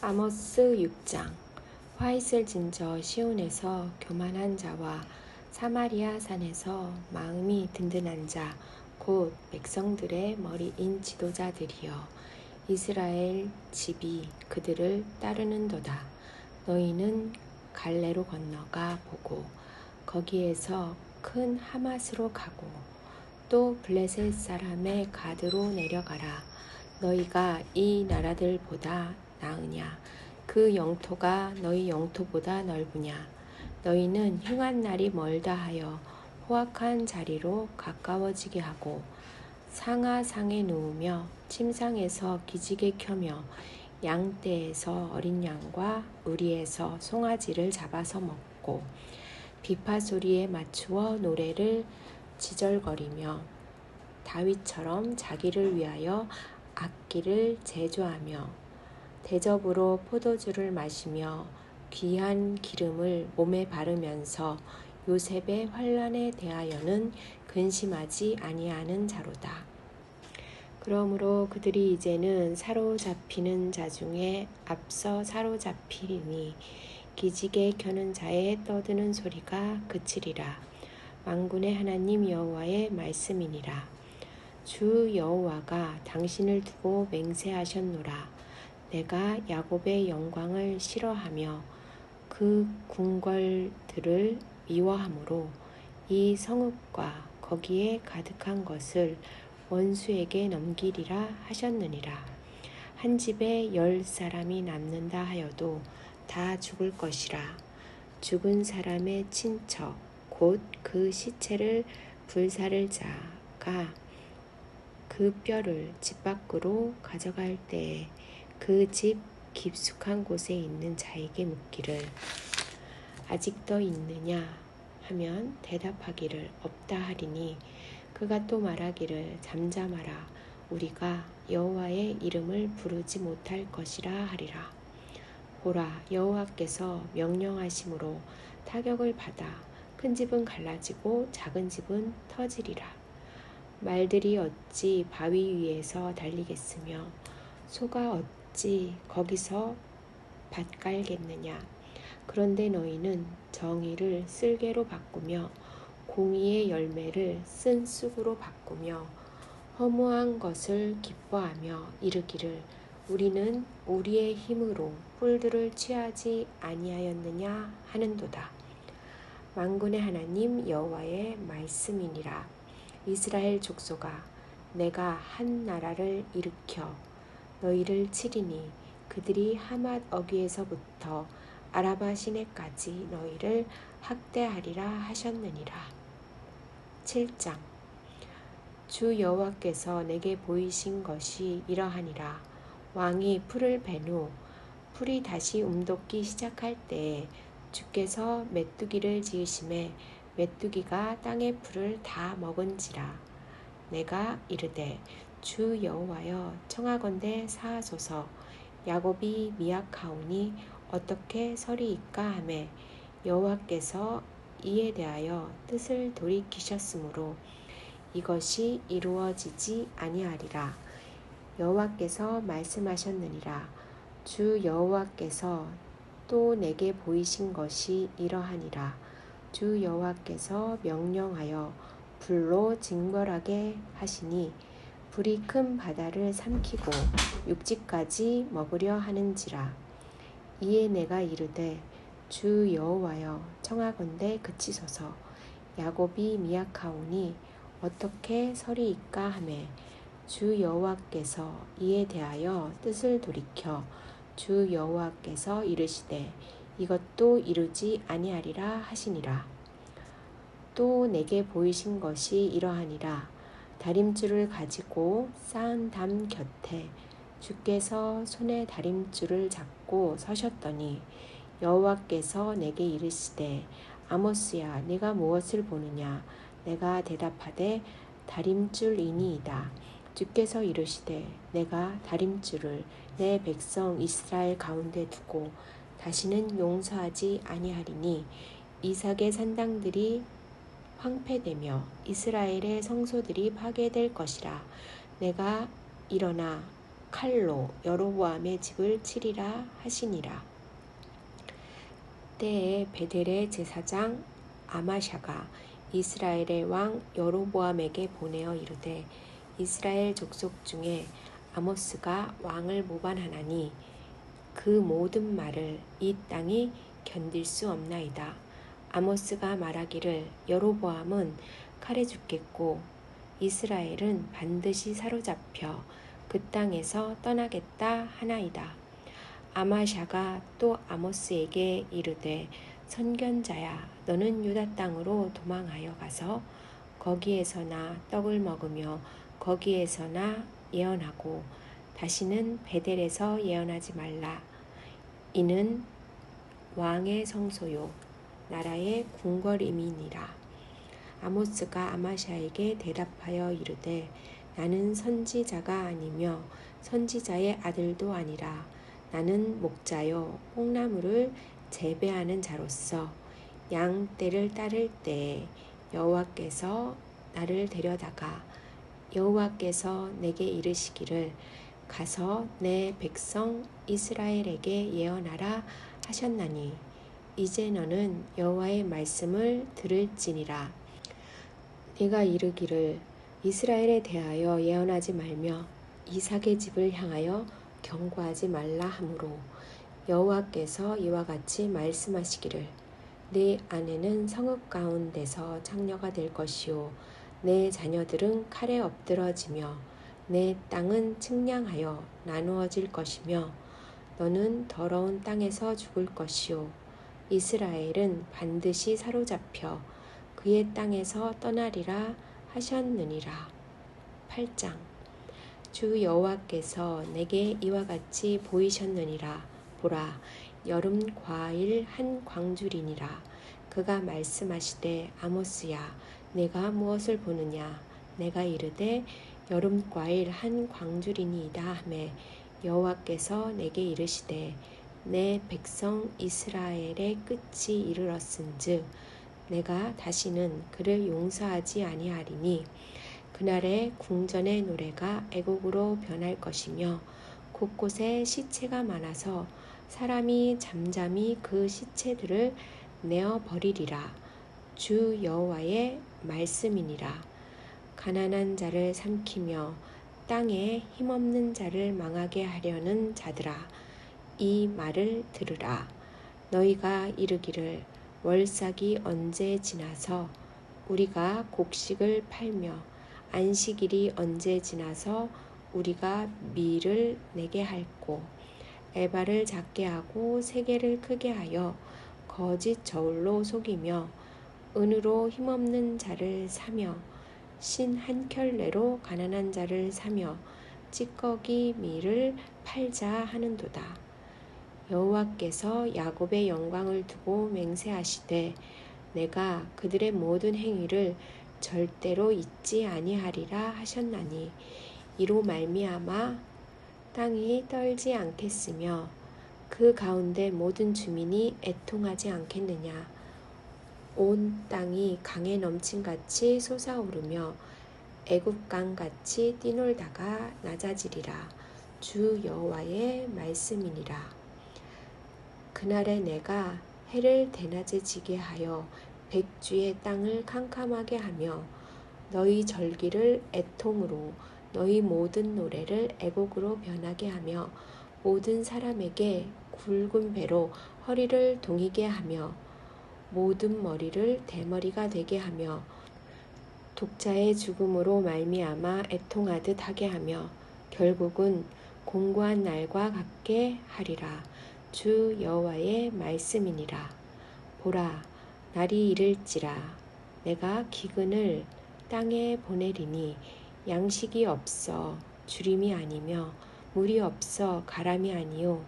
아모스 6장 화이슬 진저 시온에서 교만한 자와 사마리아 산에서 마음이 든든한 자 곧 백성들의 머리인 지도자들이여 이스라엘 집이 그들을 따르는도다. 너희는 갈래로 건너가 보고 거기에서 큰 하맛으로 가고 또 블레셋 사람의 가드로 내려가라. 너희가 이 나라들보다 나으냐? 그 영토가 너희 영토보다 넓으냐? 너희는 흉한 날이 멀다 하여 호악한 자리로 가까워지게 하고 상하상에 누우며 침상에서 기지개 켜며 양떼에서 어린 양과 우리에서 송아지를 잡아서 먹고 비파 소리에 맞추어 노래를 지절거리며 다윗처럼 자기를 위하여 악기를 제조하며 대접으로 포도주를 마시며 귀한 기름을 몸에 바르면서 요셉의 환란에 대하여는 근심하지 아니하는 자로다. 그러므로 그들이 이제는 사로잡히는 자 중에 앞서 사로잡히리니 기지개 켜는 자의 떠드는 소리가 그치리라. 왕군의 하나님 여호와의 말씀이니라. 주 여호와가 당신을 두고 맹세하셨노라. 내가 야곱의 영광을 싫어하며 그 궁궐들을 미워하므로 이 성읍과 거기에 가득한 것을 원수에게 넘기리라 하셨느니라. 한 집에 열 사람이 남는다 하여도 다 죽을 것이라. 죽은 사람의 친척, 곧 그 시체를 불사를 자가 그 뼈를 집 밖으로 가져갈 때에 그 집 깊숙한 곳에 있는 자에게 묻기를 아직도 있느냐 하면 대답하기를 없다 하리니 그가 또 말하기를 잠잠하라. 우리가 여호와의 이름을 부르지 못할 것이라 하리라. 보라 여호와께서 명령하심으로 타격을 받아 큰 집은 갈라지고 작은 집은 터지리라. 말들이 어찌 바위 위에서 달리겠으며 소가 어찌 어찌 거기서 밭 깔겠느냐. 그런데 너희는 정의를 쓸개로 바꾸며 공의의 열매를 쓴 쑥으로 바꾸며 허무한 것을 기뻐하며 이르기를 우리는 우리의 힘으로 뿔들을 취하지 아니하였느냐 하는도다. 만군의 하나님 여호와의 말씀이니라. 이스라엘 족속아 내가 한 나라를 일으켜 너희를 치리니 그들이 하맛 어귀에서부터 아라바 시내까지 너희를 학대하리라 하셨느니라. 7장 주 여호와께서 내게 보이신 것이 이러하니라. 왕이 풀을 베누 풀이 다시 움돋기 시작할 때에 주께서 메뚜기를 지으심에 메뚜기가 땅의 풀을 다 먹은지라. 내가 이르되 주 여호와여 청하건대 사하소서. 야곱이 미약하오니 어떻게 서리이까 하매 여호와께서 이에 대하여 뜻을 돌이키셨으므로 이것이 이루어지지 아니하리라. 여호와께서 말씀하셨느니라. 주 여호와께서 또 내게 보이신 것이 이러하니라. 주 여호와께서 명령하여 불로 징벌하게 하시니 불이 큰 바다를 삼키고 육지까지 먹으려 하는지라. 이에 내가 이르되 주 여호와여 청하건대 그치소서 야곱이 미약하오니 어떻게 서리이까 하매 주 여호와께서 이에 대하여 뜻을 돌이켜 주 여호와께서 이르시되 이것도 이루지 아니하리라 하시니라. 또 내게 보이신 것이 이러하니라 다림줄을 가지고 쌓은 담 곁에 주께서 손에 다림줄을 잡고 서셨더니 여호와께서 내게 이르시되 아모스야 네가 무엇을 보느냐? 내가 대답하되 다림줄이니이다. 주께서 이르시되 내가 다림줄을 내 백성 이스라엘 가운데 두고 다시는 용서하지 아니하리니 이삭의 산당들이 황폐되며 이스라엘의 성소들이 파괴될 것이라. 내가 일어나 칼로 여로보암의 집을 치리라 하시니라. 때에 베델의 제사장 아마샤가 이스라엘의 왕 여로보암에게 보내어 이르되 이스라엘 족속 중에 아모스가 왕을 모반하나니 그 모든 말을 이 땅이 견딜 수 없나이다. 아모스가 말하기를 여로보암은 칼에 죽겠고 이스라엘은 반드시 사로잡혀 그 땅에서 떠나겠다 하나이다. 아마샤가 또 아모스에게 이르되 선견자야 너는 유다 땅으로 도망하여 가서 거기에서나 떡을 먹으며 거기에서나 예언하고 다시는 베델에서 예언하지 말라. 이는 왕의 성소요 나라의 궁궐임이니라. 아모스가 아마샤에게 대답하여 이르되 나는 선지자가 아니며 선지자의 아들도 아니라 나는 목자요 뽕나무를 재배하는 자로서 양 떼를 따를 때에 여호와께서 나를 데려다가 여호와께서 내게 이르시기를 가서 내 백성 이스라엘에게 예언하라 하셨나니 이제 너는 여호와의 말씀을 들을지니라. 네가 이르기를 이스라엘에 대하여 예언하지 말며 이삭의 집을 향하여 경고하지 말라 하므로 여호와께서 이와 같이 말씀하시기를 내 아내는 성읍 가운데서 창녀가 될 것이요 내 자녀들은 칼에 엎드러지며 내 땅은 측량하여 나누어질 것이며 너는 더러운 땅에서 죽을 것이요 이스라엘은 반드시 사로잡혀 그의 땅에서 떠나리라 하셨느니라. 8장. 주 여호와께서 내게 이와 같이 보이셨느니라. 보라 여름 과일 한 광줄이니라. 그가 말씀하시되 아모스야 내가 무엇을 보느냐? 내가 이르되 여름 과일 한 광줄이니이다 하매 여호와께서 내게 이르시되 내 백성 이스라엘의 끝이 이르렀은즉 내가 다시는 그를 용서하지 아니하리니 그날의 궁전의 노래가 애곡으로 변할 것이며 곳곳에 시체가 많아서 사람이 잠잠히 그 시체들을 내어 버리리라. 주 여호와의 말씀이니라. 가난한 자를 삼키며 땅에 힘없는 자를 망하게 하려는 자들아 이 말을 들으라 너희가 이르기를 월삭이 언제 지나서 우리가 곡식을 팔며 안식일이 언제 지나서 우리가 밀을 내게 할고 에바를 작게 하고 세계를 크게 하여 거짓 저울로 속이며 은으로 힘없는 자를 사며 신 한 켤레로 가난한 자를 사며 찌꺼기 밀을 팔자 하는도다. 여호와께서 야곱의 영광을 두고 맹세하시되 내가 그들의 모든 행위를 절대로 잊지 아니하리라 하셨나니 이로 말미암아 땅이 떨지 않겠으며 그 가운데 모든 주민이 애통하지 않겠느냐? 온 땅이 강에 넘친 같이 솟아오르며 애굽강 같이 뛰놀다가 낮아지리라. 주 여호와의 말씀이니라 그날에 내가 해를 대낮에 지게 하여 백주의 땅을 캄캄하게 하며 너희 절기를 애통으로 너희 모든 노래를 애곡으로 변하게 하며 모든 사람에게 굵은 배로 허리를 동이게 하며 모든 머리를 대머리가 되게 하며 독자의 죽음으로 말미암아 애통하듯 하게 하며 결국은 공고한 날과 같게 하리라. 주 여호와의 말씀이니라. 보라, 날이 이를지라. 내가 기근을 땅에 보내리니 양식이 없어 주림이 아니며 물이 없어 가람이 아니요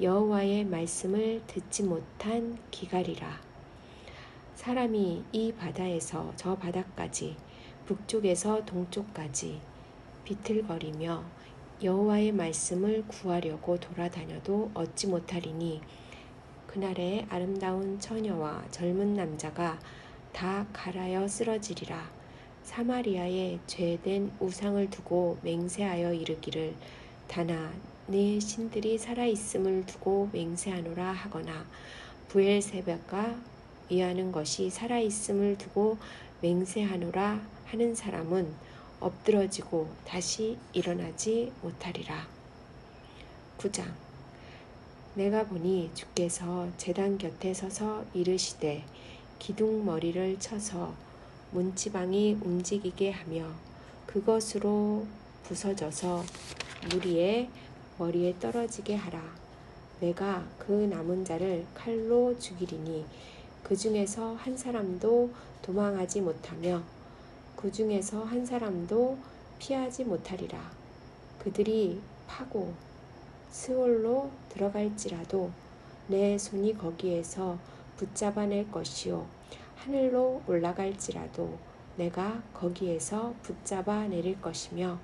여호와의 말씀을 듣지 못한 기갈이라. 사람이 이 바다에서 저 바다까지 북쪽에서 동쪽까지 비틀거리며 여호와의 말씀을 구하려고 돌아다녀도 얻지 못하리니 그날에 아름다운 처녀와 젊은 남자가 다 갈아여 쓰러지리라. 사마리아에 죄된 우상을 두고 맹세하여 이르기를 다나 네 신들이 살아 있음을 두고 맹세하노라 하거나 부엘세바가 위하는 것이 살아 있음을 두고 맹세하노라 하는 사람은 엎드러지고 다시 일어나지 못하리라. 9장 내가 보니 주께서 재단 곁에 서서 이르시되 기둥 머리를 쳐서 문지방이 움직이게 하며 그것으로 부서져서 무리의 머리에 떨어지게 하라. 내가 그 남은 자를 칼로 죽이리니 그 중에서 한 사람도 도망하지 못하며 그 중에서 한 사람도 피하지 못하리라. 그들이 파고 스올로 들어갈지라도 내 손이 거기에서 붙잡아낼 것이요 하늘로 올라갈지라도 내가 거기에서 붙잡아 내릴 것이며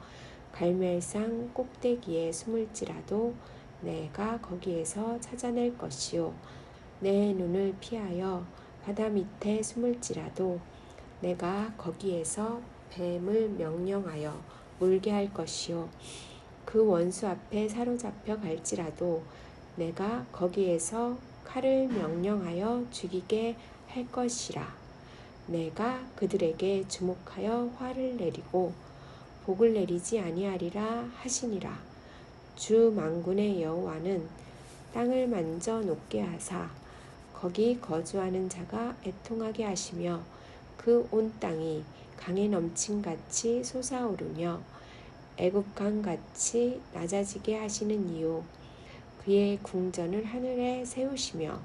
갈멜산 꼭대기에 숨을지라도 내가 거기에서 찾아낼 것이요 내 눈을 피하여 바다 밑에 숨을지라도 내가 거기에서 뱀을 명령하여 물게 할 것이요. 그 원수 앞에 사로잡혀 갈지라도 내가 거기에서 칼을 명령하여 죽이게 할 것이라. 내가 그들에게 주목하여 화를 내리고 복을 내리지 아니하리라 하시니라. 주 만군의 여호와는 땅을 만져 놓게 하사 거기 거주하는 자가 애통하게 하시며 그 온 땅이 강에 넘친 같이 솟아오르며 애굽강 같이 낮아지게 하시는 이유 그의 궁전을 하늘에 세우시며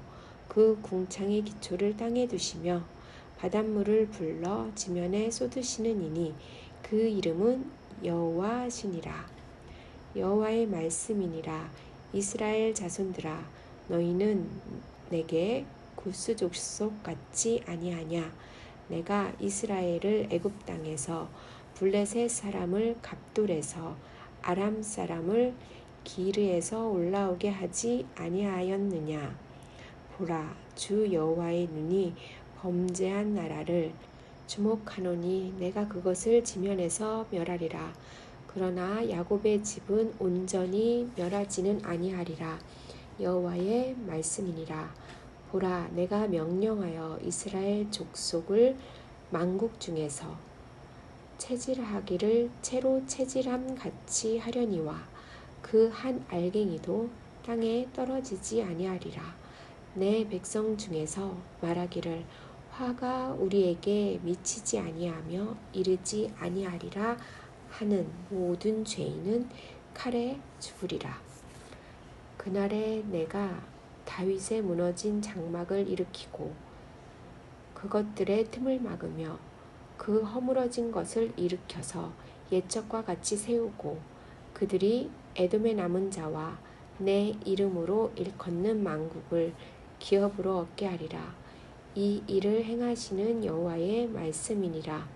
그 궁창의 기초를 땅에 두시며 바닷물을 불러 지면에 쏟으시는 이니 그 이름은 여호와시니라. 여호와의 말씀이니라. 이스라엘 자손들아 너희는 내게 구스 족속 같지 아니하냐 내가 이스라엘을 애굽 땅에서 블레셋 사람을 갑돌에서 아람 사람을 기르에서 올라오게 하지 아니하였느냐? 보라 주 여호와의 눈이 범죄한 나라를 주목하노니 내가 그것을 지면에서 멸하리라. 그러나 야곱의 집은 온전히 멸하지는 아니하리라. 여호와의 말씀이니라 보라 내가 명령하여 이스라엘 족속을 만국 중에서 체질하기를 채로 체질함 같이 하려니와 그 한 알갱이도 땅에 떨어지지 아니하리라. 내 백성 중에서 말하기를 화가 우리에게 미치지 아니하며 이르지 아니하리라 하는 모든 죄인은 칼에 죽으리라. 그날에 내가 다윗의 무너진 장막을 일으키고 그것들의 틈을 막으며 그 허물어진 것을 일으켜서 옛적과 같이 세우고 그들이 에돔의 남은 자와 내 이름으로 일컫는 망국을 기업으로 얻게 하리라. 이 일을 행하시는 여호와의 말씀이니라.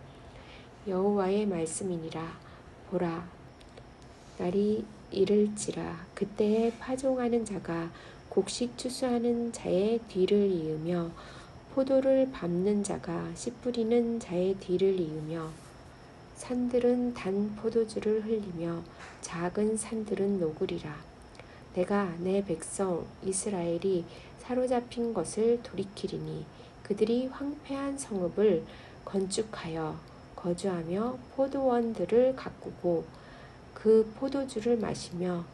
여호와의 말씀이니라. 보라, 날이 이를지라 그때에 파종하는 자가 곡식 추수하는 자의 뒤를 이으며 포도를 밟는 자가 씨 뿌리는 자의 뒤를 이으며 산들은 단 포도주를 흘리며 작은 산들은 녹으리라. 내가 내 백성 이스라엘이 사로잡힌 것을 돌이키리니 그들이 황폐한 성읍을 건축하여 거주하며 포도원들을 가꾸고 그 포도주를 마시며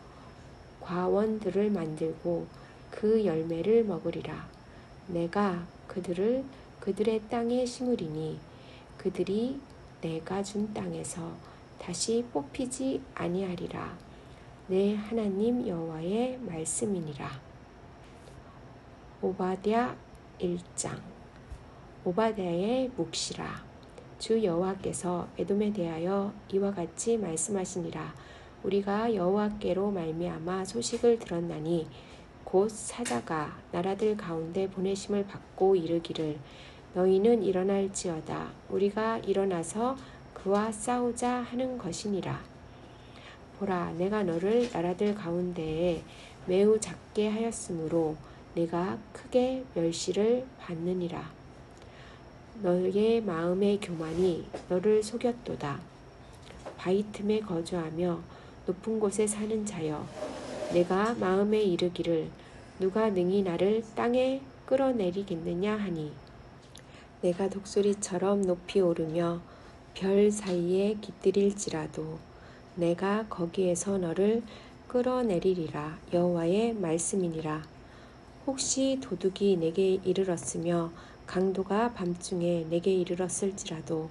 과원들을 만들고 그 열매를 먹으리라. 내가 그들을 그들의 땅에 심으리니 그들이 내가 준 땅에서 다시 뽑히지 아니하리라. 내 하나님 여호와의 말씀이니라. 오바댜 1장 오바댜의 묵시라 주 여호와께서 에돔에 대하여 이와 같이 말씀하시니라 우리가 여호와께로 말미암아 소식을 들었나니 곧 사자가 나라들 가운데 보내심을 받고 이르기를 너희는 일어날지어다. 우리가 일어나서 그와 싸우자 하는 것이니라. 보라 내가 너를 나라들 가운데에 매우 작게 하였으므로 내가 크게 멸시를 받느니라. 너의 마음의 교만이 너를 속였도다. 바위 틈에 거주하며 높은 곳에 사는 자여 내가 마음에 이르기를 누가 능히 나를 땅에 끌어내리겠느냐 하니? 내가 독수리처럼 높이 오르며 별 사이에 깃들일지라도 내가 거기에서 너를 끌어내리리라 여호와의 말씀이니라. 혹시 도둑이 내게 이르렀으며 강도가 밤중에 내게 이르렀을지라도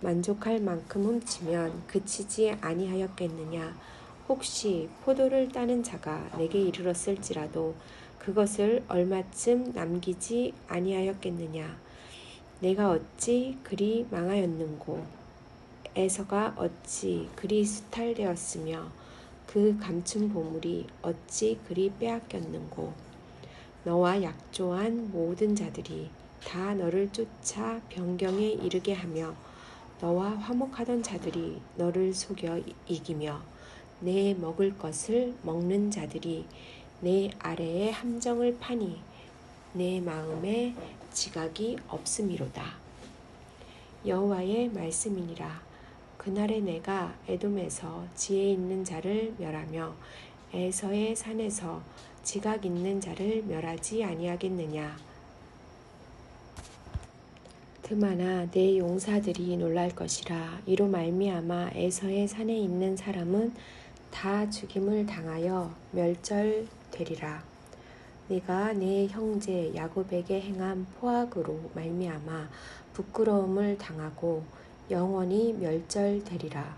만족할 만큼 훔치면 그치지 아니하였겠느냐 혹시 포도를 따는 자가 내게 이르렀을지라도 그것을 얼마쯤 남기지 아니하였겠느냐? 내가 어찌 그리 망하였는고? 에서가 어찌 그리 수탈되었으며 그 감춘 보물이 어찌 그리 빼앗겼는고? 너와 약조한 모든 자들이 다 너를 쫓아 변경에 이르게 하며 너와 화목하던 자들이 너를 속여 이기며 내 먹을 것을 먹는 자들이 내 아래에 함정을 파니 내 마음에 지각이 없음이로다. 여호와의 말씀이니라. 그날에 내가 에돔에서 지혜 있는 자를 멸하며 에서의 산에서 지각 있는 자를 멸하지 아니하겠느냐. 드마나 내 용사들이 놀랄 것이라 이로 말미암아 에서의 산에 있는 사람은 다 죽임을 당하여 멸절되리라. 네가 내 형제 야곱에게 행한 포악으로 말미암아 부끄러움을 당하고 영원히 멸절되리라.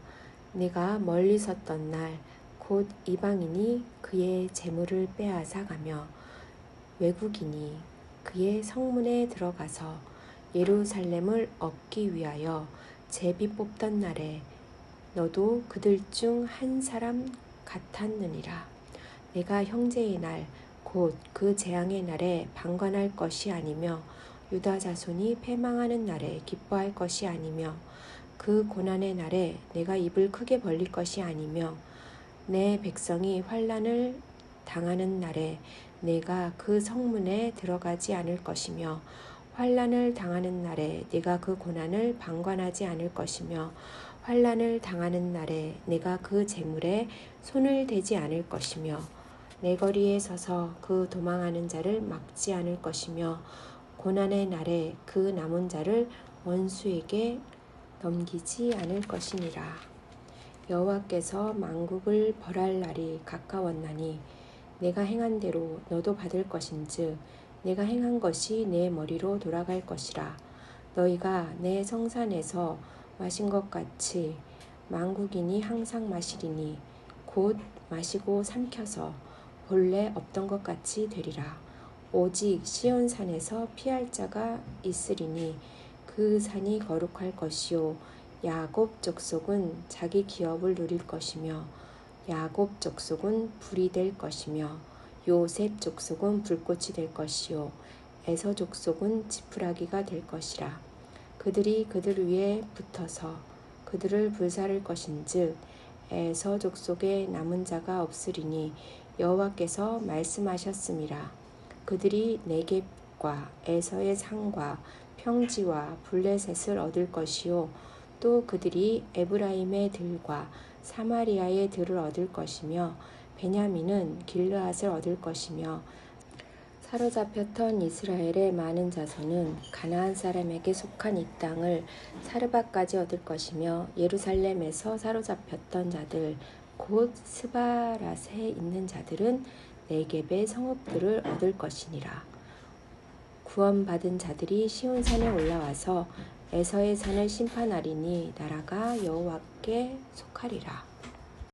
네가 멀리 섰던 날 곧 이방인이 그의 재물을 빼앗아 가며 외국인이 그의 성문에 들어가서 예루살렘을 얻기 위하여 제비 뽑던 날에 너도 그들 중 한 사람 같았느니라. 내가 형제의 날 곧 그 재앙의 날에 방관할 것이 아니며 유다 자손이 패망하는 날에 기뻐할 것이 아니며 그 고난의 날에 내가 입을 크게 벌릴 것이 아니며 내 백성이 환란을 당하는 날에 내가 그 성문에 들어가지 않을 것이며 환란을 당하는 날에 내가 그 고난을 방관하지 않을 것이며 환란을 당하는 날에 내가 그 재물에 손을 대지 않을 것이며 내 거리에 서서 그 도망하는 자를 막지 않을 것이며 고난의 날에 그 남은 자를 원수에게 넘기지 않을 것이니라. 여호와께서 만국을 벌할 날이 가까웠나니 내가 행한 대로 너도 받을 것인즉 내가 행한 것이 내 머리로 돌아갈 것이라 너희가 내 성산에서 마신 것 같이 만국인이 항상 마시리니 곧 마시고 삼켜서 본래 없던 것 같이 되리라. 오직 시온 산에서 피할 자가 있으리니 그 산이 거룩할 것이요. 야곱 족속은 자기 기업을 누릴 것이며 야곱 족속은 불이 될 것이며 요셉 족속은 불꽃이 될 것이요. 에서 족속은 지푸라기가 될 것이라 그들이 그들 위에 붙어서 그들을 불사를 것인즉 에서 족속에 남은 자가 없으리니 여호와께서 말씀하셨음이라. 그들이 네겝과 에서의 상과 평지와 블레셋을 얻을 것이요 또 그들이 에브라임의 들과 사마리아의 들을 얻을 것이며 베냐민은 길르앗을 얻을 것이며 사로잡혔던 이스라엘의 많은 자손은 가나안 사람에게 속한 이 땅을 사르바까지 얻을 것이며 예루살렘에서 사로잡혔던 자들 곧 스바랏에 있는 자들은 네겝의 성읍들을 얻을 것이니라. 구원받은 자들이 시온산에 올라와서 에서의 산을 심판하리니 나라가 여호와께 속하리라.